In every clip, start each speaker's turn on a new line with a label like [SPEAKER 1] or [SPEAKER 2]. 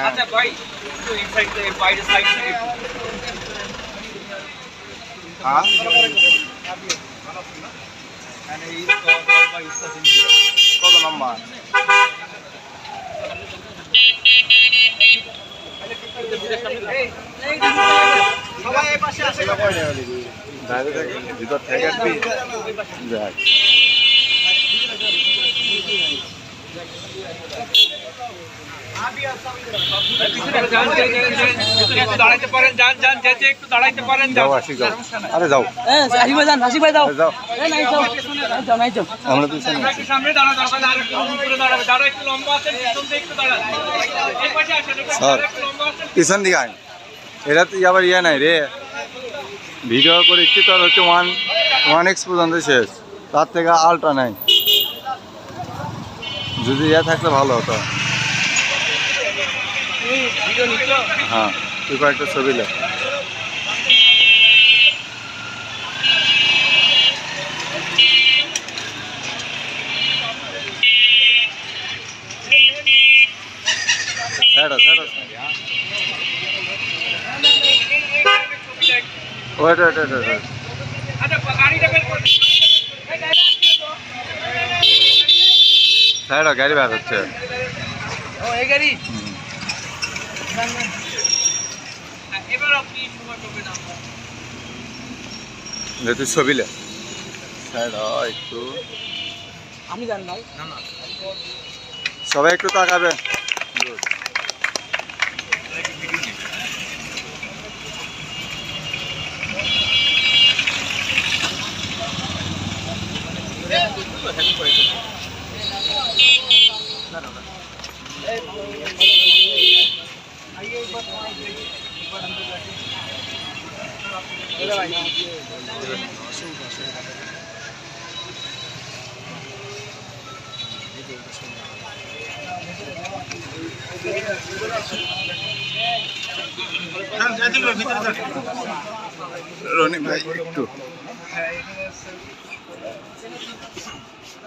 [SPEAKER 1] আচ্ছা ভাই একটু এই সাইড থেকে বাইরের সাইড থেকে।
[SPEAKER 2] হ্যাঁ. কত নাম্বার
[SPEAKER 1] সবাই এই পাশে আসে
[SPEAKER 2] বাইরে ভিতর থেকে যাক আরে যাও। আবার ইয়ে নাই রে। ভিডিও করে ইচ্ছে তোর হচ্ছে ওয়ান ওয়ান এক্স পর্যন্ত শেষ। তার থেকে আলট্রা নাই। যদি ইয়ে থাকলে ভালো হতো। হ্যাঁ তুই কয়েকটা ছবি লে ছাড়ো ছাড়ো। ওয়েট ছাড়ো গাড়ি বের হচ্ছে। তুই ছবি একটু।
[SPEAKER 3] আমি জানি
[SPEAKER 2] সবাই একটু তাকাবে। রনি ভাই একটু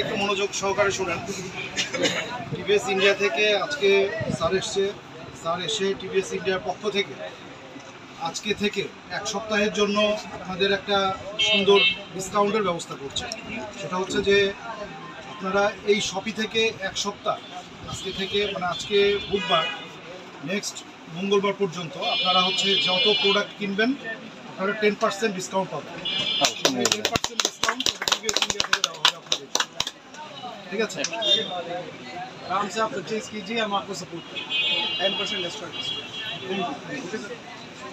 [SPEAKER 1] একটু
[SPEAKER 4] মনোযোগ সহকারে শুনেন। টিভিএস ইন্ডিয়া থেকে আজকে স্যার এসছে। স্যার এসে টিভিএস ইন্ডিয়ার পক্ষ থেকে আজকে থেকে এক সপ্তাহের জন্য আপনাদের একটা সুন্দর ডিসকাউন্টের ব্যবস্থা করছে। সেটা হচ্ছে যে আপনারা এই শপি থেকে এক সপ্তাহ আজকে থেকে মানে আজকে বুধবার নেক্সট মঙ্গলবার পর্যন্ত আপনারা হচ্ছে যত প্রোডাক্ট কিনবেন আপনারা টেন পার্সেন্ট ডিসকাউন্ট পাবেন। টেন পার্সেন্ট ডিসকাউন্ট ঠিক আছে? আরামসে আপনার आप কিজি कीजिए हम आपको सपोर्ट टेन परसेंट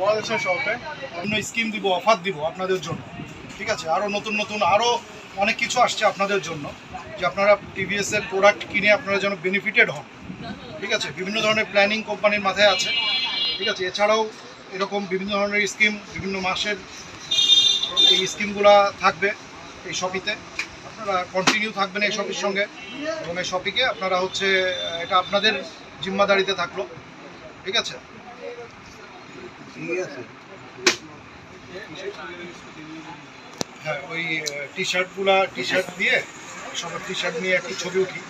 [SPEAKER 4] বড় শপে অন্য স্কিম দিব অফার দিব আপনাদের জন্য। ঠিক আছে? আরও নতুন নতুন আরও অনেক কিছু আসছে আপনাদের জন্য যে আপনারা টিভিএস এর প্রোডাক্ট কিনে আপনারা যেন বেনিফিটেড হন। ঠিক আছে? বিভিন্ন ধরনের প্ল্যানিং কোম্পানির মাথায় আছে। ঠিক আছে? এছাড়াও এরকম বিভিন্ন ধরনের স্কিম বিভিন্ন মাসের এই স্কিমগুলো থাকবে এই শপিতে আপনারা কন্টিনিউ থাকবেন এই শপির সঙ্গে এবং এই শপিকে আপনারা হচ্ছে, এটা আপনাদের জিম্মাদারিতে থাকল। ঠিক আছে? হ্যাঁ ওই টি শার্টগুলা দিয়ে সবার টি নিয়ে একটু ছবি উঠি।